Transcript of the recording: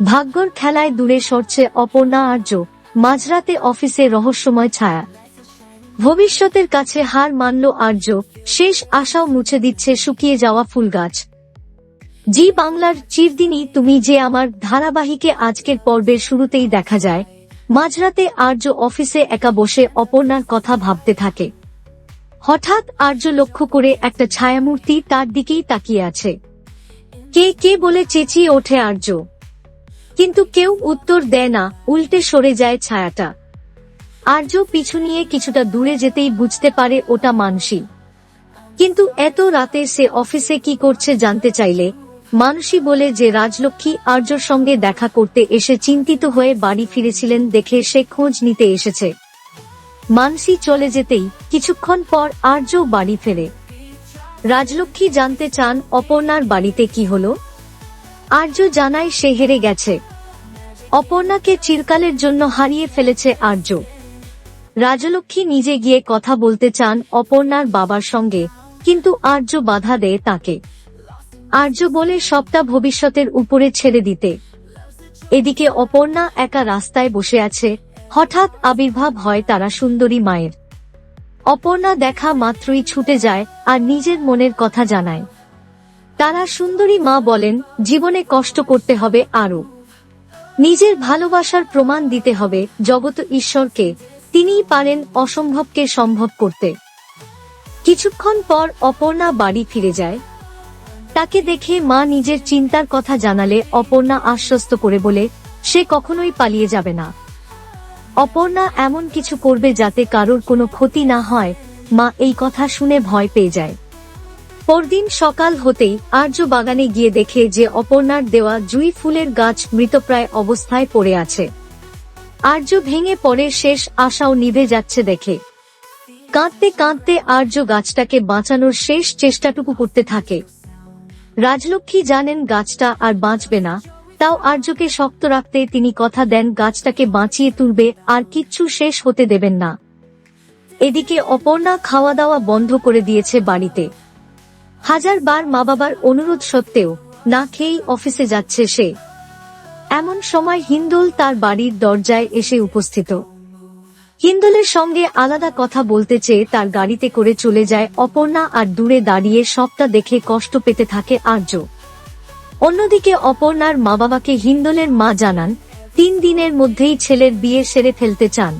ভাগ্যর খেলায় দূরে সরছে অপর্ণা আর্য মাঝরাতে অফিসে রহস্যময় ছায়া। ভবিষ্যতের কাছে হার মানল আর্য শেষ আশাও মুছে দিচ্ছে শুকিয়ে যাওয়া ফুল গাছ। জি বাংলার চিরদিনই তুমি যে আমার ধারাবাহিকে আজকের পর্বের শুরুতেই দেখা যায়, মাঝরাতে আর্য অফিসে একা বসে অপর্ণার কথা ভাবতে থাকে। হঠাৎ আর্য লক্ষ্য করে একটা ছায়ামূর্তি তার দিকেই তাকিয়ে আছে। কে কে বলে চেঁচিয়ে ওঠে আর্য কিন্তু কেউ উত্তর দেয় না, উল্টে সরে যায় ছায়াটা। আর্য পিছু নিয়ে কিছুটা দূরে যেতেই বুঝতে পারে ওটা মানসী। কিন্তু এত রাতে সে অফিসে কি করছে জানতে চাইলে, মানসী বলে যে রাজলক্ষ্মী আর্যর সঙ্গে দেখা করতে এসে চিন্তিত হয়ে বাড়ি ফিরেছিলেন দেখে সে খোঁজ নিতে এসেছে। মানসী চলে যেতেই কিছুক্ষণ পর আর্য বাড়ি ফেরে। রাজলক্ষ্মী জানতে চান অপর্ণার বাড়িতে কি হলো। আর্য জানায় সে হেরে গেছে। অপর্ণাকে চিরকালের জন্য হারিয়ে ফেলেছে আর্য। রাজলক্ষ্মী নিজে গিয়ে কথা বলতে চান অপর্ণার বাবার সঙ্গে, কিন্তু আর্য বাধা দেয় তাকে। আর্য বলে সবটা ভবিষ্যতের উপরে ছেড়ে দিতে। এদিকে অপর্ণা একা রাস্তায় বসে আছে, হঠাৎ আবির্ভাব হয় তারা সুন্দরী মায়ের। অপর্ণা দেখা মাত্রই ছুটে যায় আর নিজের মনের কথা জানায়। তারা সুন্দরী মা বলেন, জীবনে কষ্ট করতে হবে আরও। নিজের ভালোবাসার প্রমাণ দিতে হবে জগত ঈশ্বরকে। তিনিই পারেন অসম্ভবকে সম্ভব করতে। কিছুক্ষণ পর অপর্ণা বাড়ি ফিরে যায়। তাকে দেখে মা নিজের চিন্তার কথা জানালে অপর্ণা আশ্বস্ত করে বলে, সে কখনোই পালিয়ে যাবে না। অপর্ণা এমন কিছু করবে যাতে কারোর কোনো ক্ষতি না হয়। মা এই কথা শুনে ভয় পেয়ে যায়। পরদিন সকাল হতেই আর্য বাগানে গিয়ে দেখে যে অপর্ণার দেওয়া জুই ফুলের গাছ মৃতপ্রায় অবস্থায় পড়ে আছে। আর্য ভেঙে পড়ে শেষ আশাও নিভে যাচ্ছে দেখে। কাঁদতে কাঁদতে আর্য গাছটাকে বাঁচানোর শেষ চেষ্টাটুকু করতে থাকে। রাজলক্ষ্মী জানেন গাছটা আর বাঁচবে না, তাও আর্যকে শক্ত রাখতে তিনি কথা দেন গাছটাকে বাঁচিয়ে তুলবে আর কিচ্ছু শেষ হতে দেবেন না। এদিকে অপর্ণা খাওয়া দাওয়া বন্ধ করে দিয়েছে বাড়িতে। হাজার বার মা বাবার অনুরোধ সত্ত্বেও না খেয়েই অফিসে যাচ্ছে সে। এমন সময় হিন্দুল তার বাড়ির দরজায় এসে উপস্থিত। হিন্দুলের সঙ্গে আলাদা কথা বলতে চেয়ে তার গাড়িতে করে চলে যায় অপর্ণা আর দূরে দাঁড়িয়ে সবটা দেখে কষ্ট পেতে থাকে আর্য। অন্যদিকে অপর্ণার মা বাবাকে হিন্দুলের মা জানান, তিন দিনের মধ্যেই ছেলের বিয়ে সেরে ফেলতে চান।